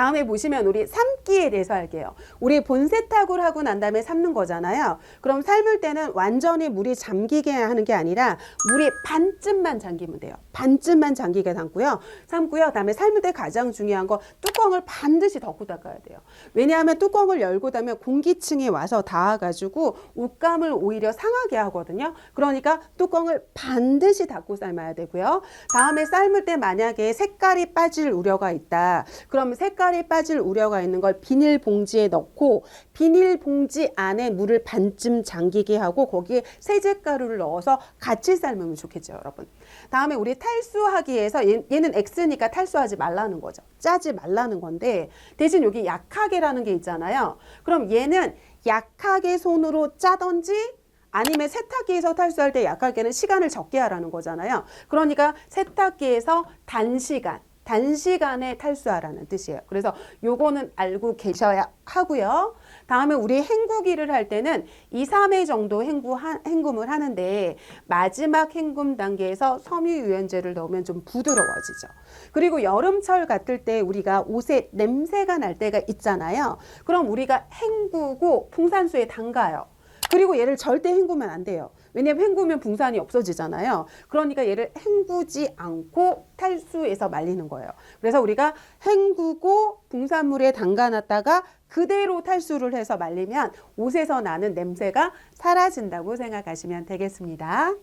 다음에 보시면 우리 삶기에 대해서 할게요. 우리 본세탁을 하고 난 다음에 삶는 거잖아요. 그럼 삶을 때는 완전히 물이 잠기게 하는 게 아니라 물이 반쯤만 잠기면 돼요. 반쯤만 잠기게 담고요. 삶고요. 그다음에 삶을 때 가장 중요한 거 뚜껑을 반드시 덮고 닦아야 돼요. 왜냐하면 뚜껑을 열고 닫으면 공기층이 와서 닿아가지고 옷감을 오히려 상하게 하거든요. 그러니까 뚜껑을 반드시 닫고 삶아야 되고요. 다음에 삶을 때 만약에 색깔이 빠질 우려가 있다. 그럼 색깔 이 빠질 우려가 있는 걸 비닐봉지에 넣고 비닐봉지 안에 물을 반쯤 잠기게 하고 거기에 세제가루를 넣어서 같이 삶으면 좋겠죠, 여러분. 다음에 우리 탈수하기 위해서 얘, 얘는 X니까 탈수하지 말라는 거죠. 짜지 말라는 건데 대신 여기 약하게라는 게 있잖아요. 그럼 얘는 약하게 손으로 짜든지 아니면 세탁기에서 탈수할 때 약하게는 시간을 적게 하라는 거잖아요. 그러니까 세탁기에서 단시간 단시간에 탈수하라는 뜻이에요. 그래서 요거는 알고 계셔야 하고요. 다음에 우리 헹구기를 할 때는 2, 3회 정도 헹구, 헹굼을 하는데 마지막 헹굼 단계에서 섬유유연제를 넣으면 좀 부드러워지죠. 그리고 여름철 같을 때 우리가 옷에 냄새가 날 때가 있잖아요. 그럼 우리가 헹구고 풍산수에 담가요. 그리고 얘를 절대 헹구면 안 돼요. 왜냐면 헹구면 붕산이 없어지잖아요. 그러니까 얘를 헹구지 않고 탈수해서 말리는 거예요. 그래서 우리가 헹구고 붕산물에 담가놨다가 그대로 탈수를 해서 말리면 옷에서 나는 냄새가 사라진다고 생각하시면 되겠습니다.